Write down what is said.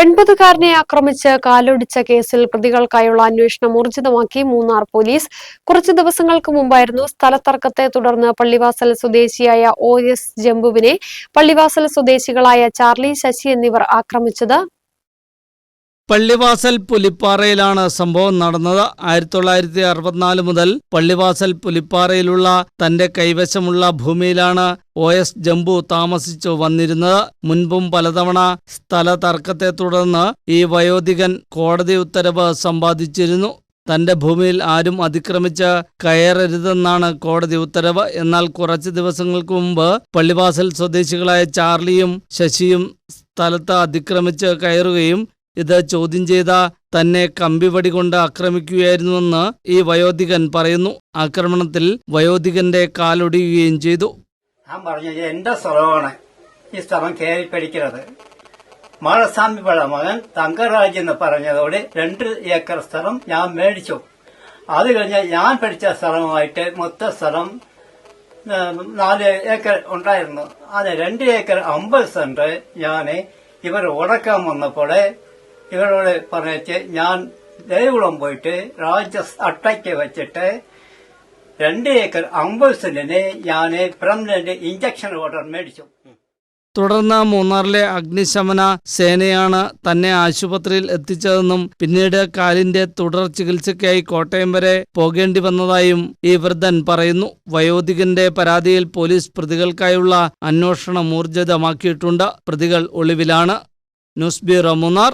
എൺപതുകാരനെ ആക്രമിച്ച് കാലൊടിച്ച കേസിൽ പ്രതികൾക്കായുള്ള അന്വേഷണം ഊർജിതമാക്കി മൂന്നാർ പോലീസ്. കുറച്ചു ദിവസങ്ങൾക്ക് മുമ്പായിരുന്നു സ്ഥലത്തർക്കത്തെ തുടർന്ന് പള്ളിവാസൽ സ്വദേശിയായ ഒ എസ് ജംബുവിനെ പള്ളിവാസൽ സ്വദേശികളായ ചാർലി ശശി എന്നിവർ ആക്രമിച്ചത്. പള്ളിവാസൽ പുലിപ്പാറയിലാണ് സംഭവം നടന്നത്. ആയിരത്തി തൊള്ളായിരത്തി അറുപത്തിനാല് മുതൽ പള്ളിവാസൽ പുലിപ്പാറയിലുള്ള തന്റെ കൈവശമുള്ള ഭൂമിയിലാണ് ഒ എസ് ജംബു താമസിച്ചു വന്നിരുന്നത്. മുൻപും പലതവണ സ്ഥല തർക്കത്തെ തുടർന്ന് ഈ വയോധികൻ കോടതി ഉത്തരവ് സമ്പാദിച്ചിരുന്നു. തന്റെ ഭൂമിയിൽ ആരും അതിക്രമിച്ച് കയറരുതെന്നാണ് കോടതി ഉത്തരവ്. എന്നാൽ കുറച്ച് ദിവസങ്ങൾക്ക് മുമ്പ് പള്ളിവാസൽ സ്വദേശികളായ ചാർലിയും ശശിയും സ്ഥലത്ത് അതിക്രമിച്ച് കയറുകയും ഇത് ചോദ്യം ചെയ്ത തന്നെ കമ്പിവടി കൊണ്ട് ആക്രമിക്കുകയായിരുന്നുവെന്ന് ഈ വയോധികൻ പറയുന്നു. ആക്രമണത്തിൽ വയോധികന്റെ കാലൊടിയുകയും ചെയ്തു. ഞാൻ പറഞ്ഞു "ഇത് എന്റെ സ്ഥലമാണ് ഈ സ്ഥലം കയറി പിടിക്കുന്നത് മാളസ്വാമി പിള്ള മകൻ തങ്കരാജ് എന്ന് പറഞ്ഞതോടെ രണ്ട് ഏക്കർ സ്ഥലം ഞാൻ മേടിച്ചു. അത് കഴിഞ്ഞ് ഞാൻ പഠിച്ച സ്ഥലമായിട്ട് മൊത്ത സ്ഥലം നാല് ഏക്കർ ഉണ്ടായിരുന്നു. അത് രണ്ട് ഏക്കർ അമ്പത് സെന്റ് ഞാൻ ഇവർ ഉടക്കാൻ വന്നപ്പോൾ ഇവരോട് പറഞ്ഞിട്ട് ഞാൻ ദേവികുളം പോയിട്ട് രാജ അട്ടയ്ക്ക് വെച്ചിട്ട് രണ്ട് ഏക്കർ അമ്പത് സെന്റിന് ഞാൻ പെർമനന്റ് ഇഞ്ചക്ഷൻ ഓർഡർ മേടിച്ചു. തുടർന്ന് മൂന്നാറിലെ അഗ്നിശമന സേനയാണ് തന്നെ ആശുപത്രിയിൽ എത്തിച്ചതെന്നും പിന്നീട് കാലിന്റെ തുടർ ചികിത്സയ്ക്കായി കോട്ടയം വരെ പോകേണ്ടി വന്നതായും ഈ വൃദ്ധൻ പറയുന്നു. വയോധികന്റെ പരാതിയിൽ പോലീസ് പ്രതികൾക്കായുള്ള അന്വേഷണം ഊർജിതമാക്കിയിട്ടുണ്ട് പ്രതികൾ ഒളിവിലാണ്. News bureau Munnar.